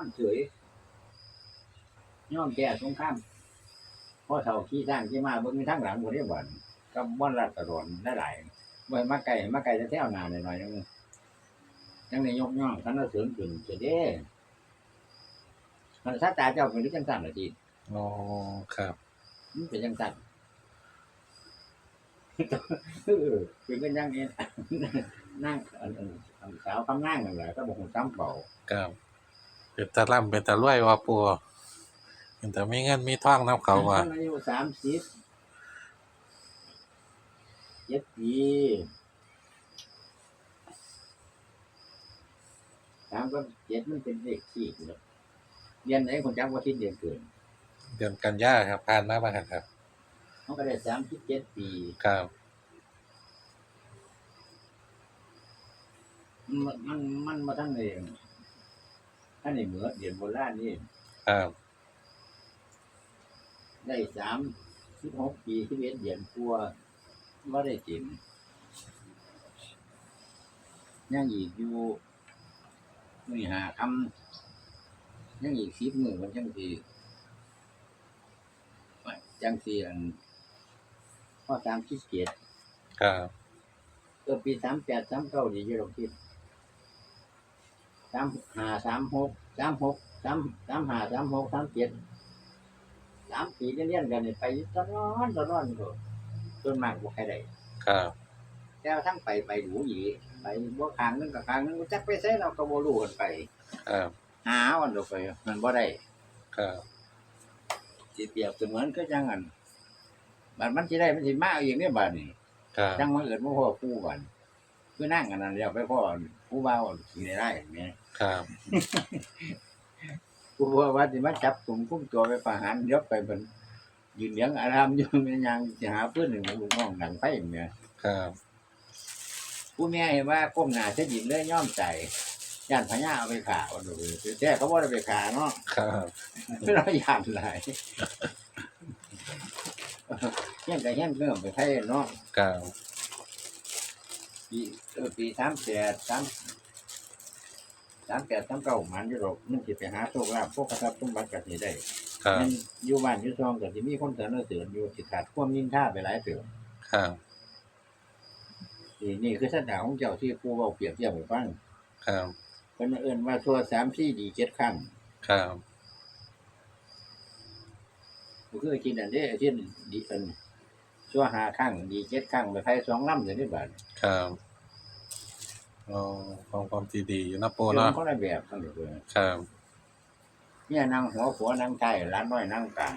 อนเฉยย่อมแก่สงครามพ่อเฒ่าขี้สร้างขี้มาเบิ่งทั้งหลังบ่ได้บ่อนกับม่อนรัดตะรอนได้หลายบ่ให้มาไกลมาไกลจะแถวหน้าหน่อยๆนึงยังได้ยกย่องคันเสริมขึ้นเสิเด้มันซาตาเจ้าเป็นหรือจังซั่นล่ะจีอ๋อครับมันเป็นจังซั่นเออเป็นกันอย่างนี้นั่งอันอันอันสาวคำนั่งนั่นแหละก็บอกผมจำเบาครับ เป็นตะล่ำเป็นตะรวยว่าปูเป็นแต่มีเงินมีทองน้ำเขาว่าท่นอายุสามสิบเจ็ดปีสามก็เจ็ดมันเป็นเลขสี่เลยเรียนไหนคนจำว่าคิดเดือนเกินเดือนกันยาครับผ่านมาบ้างครับเขาก็ได้สามสิบเจ็ดปีครับมันมันมันมาทั้งเอง ท่านในเหมือเดือนโบราณนี่ครับได้สามสิบหกปีที่เอ็ดเดือนกลัวว่าได้จิมยังอีกอยู่มีหาคำยังอีกสิบมือมันจังสีจังสีอันพ่อสามสิบเจ็ดครับ ตัวปีสามแปดสามเก้าดีอยู่หรอกที่ สามห้าสามหกสามหกสามสามห้าสามหกสามเจ็ดสามปีเรียนๆกันนี่ไปตลอดตลอดก็จนมากบ่ใครได้ครับแต่ว่าทั้งไปไปดูอีกไปบ่คางนึงกับคางนึงจักไปใส่เราก็บ่รู้กันไปครับหาวันเราไปมันบ่ได้ครับสิเปรียบเสมือนคือจังอันบัดมันสิได้มันสิมาเอาเองเนี่ยบัดนี้ครับจังมาเอิ้นบ่พ่อผู้บัด คือนั่งกันนั่นแล้วไปพ่อผู้บ่าวสิได้ได้แหม่ครับ ผู้ว่าว่าสิมาจับกลุ่มคุมตัวไปประหารยกไปเพิ่นยืนเลี้ยงอารามอยู่แม่นยังสิหาปืนหนึ่งลูกน้องดังไฟแหม่ครับ ผู้แม่เห็นว่าก้มหน้าเสียดินเลยย่อมใจย่านพญาเอาไปขาเอาดูแต่เขาบ่ได้ไปขาเนาะครับเราย่านหลายเฮียนก็เฮียนเริ่มไปไทยเนาะครับ ปีเออปีสามแปดสามสามแปดสามเก้ามันอยู่หรอกมันสิไปหาโชคลาภพวกกระทับสมบัติก็สิได้ครับ มันอยู่บ้านอยู่ซองก็สิมีคนสรรเสริญอยู่สิขาดความนินท่าไปหลายเตือครับ นี่นี่คือสัญญาของเจ้าที่ผู้เว้าเปรียบเทียบให้ฟังครับ เพิ่นเอิ้นว่าชั่วสามสี่ดีเจ็ดครั้งครับก็คือกินอันเด้ที่ดีอัน ชั่วห้าครั้งดีเจ็ดครั้งไปไทยสองลำอย่างนี้บาดครับอ๋อความความที่ดีอยู่นะปูเนาเนาะคนละแบบทั้งหมดเลยครับเนี่ยนั่งหัวผัวนั่งไทยร้านน้อยนั่งกลาง